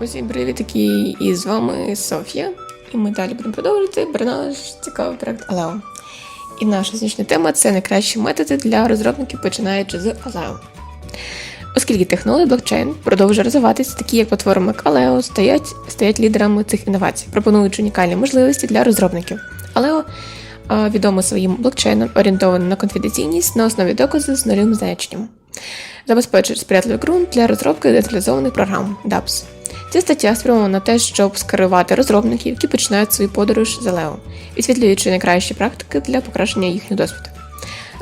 Усім привітки! І з вами Софія. І ми далі будемо продовжувати про наш цікавий проект Алео. І наша сьогоднішня тема це найкращі методи для розробників, починаючи з Алео. Оскільки технології блокчейн продовжує розвиватися, такі як платформи Aleo стоять, стоять лідерами цих інновацій, пропонуючи унікальні можливості для розробників. Aleo відомо своїм блокчейном, орієнтованим на конфіденційність на основі доказу з нульовим значенням. Забезпечує сприятливий ґрунт для розробки децентралізованих програм DApps. Ця стаття спрямована на те, щоб скерувати розробників, які починають свою подорож з Лео, відсвітлюючи найкращі практики для покращення їхнього досвіду,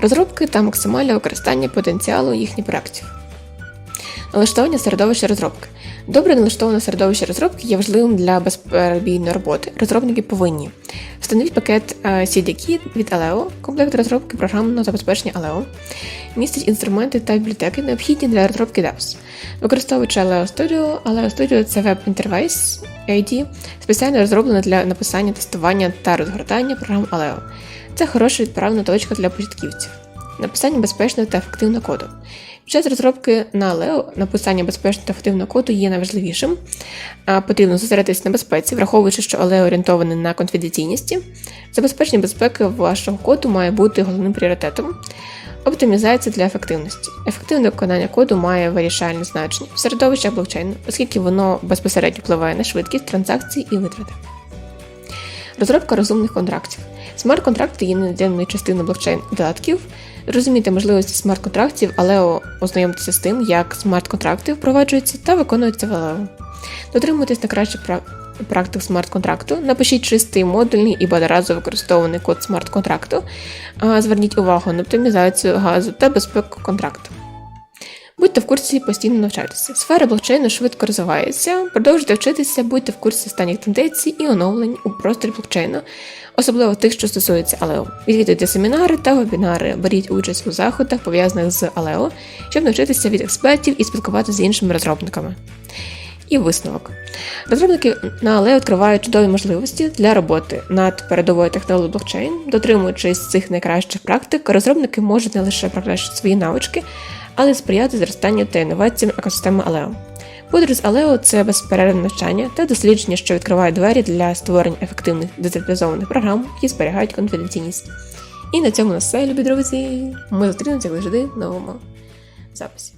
розробки та максимальне використання потенціалу їхніх проєктів. Налаштування середовища розробки. Добре налаштоване середовище розробки є важливим для безперебійної роботи. Розробники повинні встановіть пакет е, CDK від Aleo, комплект розробки програмного забезпечення Aleo, містить інструменти та бібліотеки, необхідні для розробки DApps. Використовуючи Aleo Studio, Aleo Studio це веб-інтерфейс ID, спеціально розроблений для написання, тестування та розгортання програм Aleo. Це хороша відправна точка для початківців. Написання безпечного та ефективного коду. Під час розробки на Aleo написання безпечного та ефективного коду є найважливішим. Потрібно зосередитися на безпеці, враховуючи, що Aleo орієнтований на конфіденційності. Забезпечення безпеки вашого коду має бути головним пріоритетом. Оптимізація для ефективності. Ефективне виконання коду має вирішальне значення в середовищах блокчейну, оскільки воно безпосередньо впливає на швидкість транзакцій і витрати. Розробка розумних контрактів. Смарт-контракти є невід'ємною частиною блокчейн додатків. Розуміти можливості смарт-контрактів, але ознайомитися з тим, як смарт-контракти впроваджуються та виконуються в Aleo. Дотримуйтесь на кращих пра- практик смарт-контракту. Напишіть чистий модульний і багаторазово використовуваний код смарт-контракту. Зверніть увагу на оптимізацію газу та безпеку контракту. Будьте в курсі, постійно навчайтеся. Сфера блокчейну швидко розвивається. Продовжуйте вчитися, будьте в курсі останніх тенденцій і оновлень у просторі блокчейну, особливо тих, що стосуються Aleo. Відвідуйте семінари та вебінари, беріть участь у заходах, пов'язаних з Aleo, щоб навчитися від експертів і спілкуватися з іншими розробниками. І висновок. Розробники на Aleo відкривають чудові можливості для роботи над передовою технологією блокчейн. Дотримуючись цих найкращих практик, розробники можуть не лише покращити свої навички, але сприяти зростанню та інноваціям екосистеми Алео. Подорож Aleo – це безперервне навчання та дослідження, що відкривають двері для створення ефективних децентралізованих програм, які зберігають конфіденційність. І на цьому все, любі друзі. Ми зустрінемося завжди в новому записі.